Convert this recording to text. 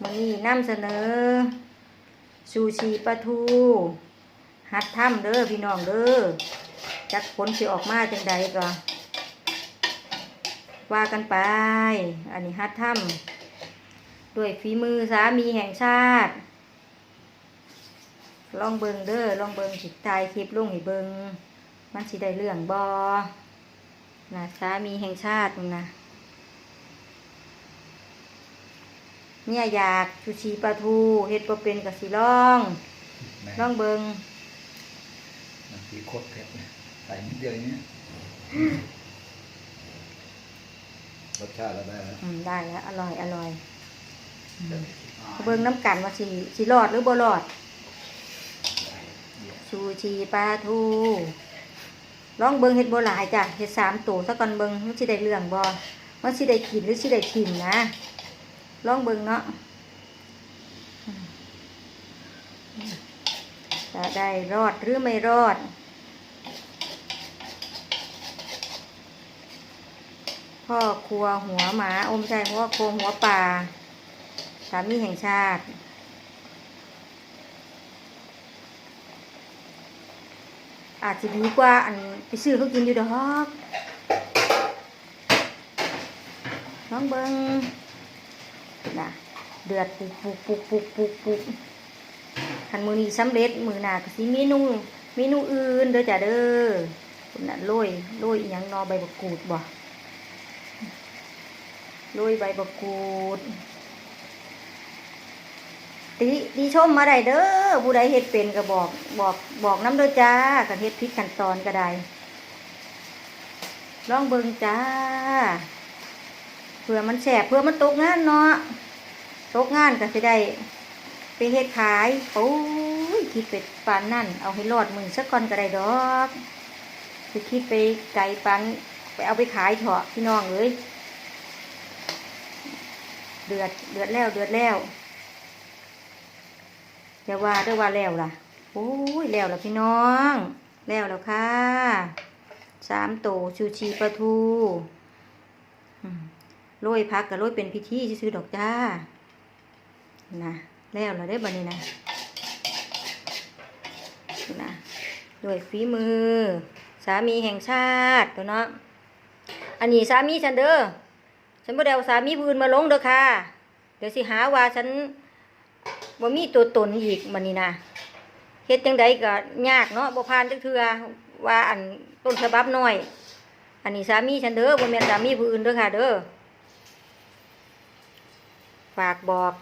มันนี้นำเสนอซูชิปลาทู หัดถ้ำเด้อพี่น้องเด้อจักผลสิออกมาจังใดก็ว่ากันไป อันนี้หัดถ้ำด้วยฝีมือสามีแห่งชาติ ลองเบิงเด้อลองเบิงสิถ่ายคลิปลงให้เบิงมันสิได้เรื่องบอนะสามีแห่งชาตินั่นนะ เนี่ยอยากชูชีปลาทูเฮ็ดบ่เป็นกับสิลองแม่ลองเบิงน้ำพริกโคตรเผ็ดเนี่ยใส่นิดเดียวอย่างเนี้ยรสชาติแล้วได้แล้วอืมได้แล้ว อร่อยอร่อย เบิงน้ำกันว่าสิสิรอดหรือบ่รอดชูชีปลาทูลองเบิงเฮ็ดบ่หลายจ้ะเฮ็ดสามตัวซะก่อนเบิงมันสิได้เรื่องบ่มันสิได้กินหรือสิได้ทิมนะ ลองเบิ่งเนาะจะได้รอดหรือไม่รอด พ่อครัวหัวหมาอมใช่พ่อครัวหัวป่าสามีแห่งชาติอาจจะดีกว่าอันไปซื้อเขากินอยู่ดอกน้องเบิง นะเดือดปุกปุกปุกปุกปุกปุกคันมือนี้สำเร็จมือหนาก็สิเมนูเมนูอื่นเด้อจ้ะเด้อคุณน่ะโรยโรยอหยังนอใบบกูดบ่โรยใบบกูดติดีชมมาได้เด้อผู้ใดเฮ็ดเป็นก็บอกบอกบอกน้ำเด้อจ้ากันเฮ็ดพิษขั้นตอนก็ได้ลองเบิ่งจ้าเพื่อมันแสบเพื่อมันตกงานเนาะ ตกงานก็จะได้ ไปเฮ็ดขายโอ้ยคิดไปปานนั่น เอาให้รอดมือสักก่อนก็ได้ดอกไปคิดไปไกลปานไปเอาไปขายเถอะพี่น้องเอ้ยเดือดเดือดแล้วเดือดแล้วอย่าว่าเด้อว่าแล้วล่ะโอ้ยแล้วล้วพี่น้อง แล้วแล้วค่ะสามโตชูชีปลาทูโรยพักกับโรยเป็นพิธีซื้อดอกจ้า นะแล้วเราได้บันนี้นะนะด้วยฝีมือ สามีแห่งชาติตัวเนาะอันนี้สามีฉันเด้อฉันบ่ได้เอาสามีพื้นมาลงเด้อค่ะ เดี๋ยวสิหาว่าฉันบ่มีตัวตนอีกมันนี่นะเฮ็ดจังใดก็ยากเนาะบ่ผ่านจักเทื่อว่าอันต้นฉบับน้อย อันนี้สามีฉันเด้อบ่แม่นสามีผู้อื่นเด้อค่ะ เด้อฝากบอก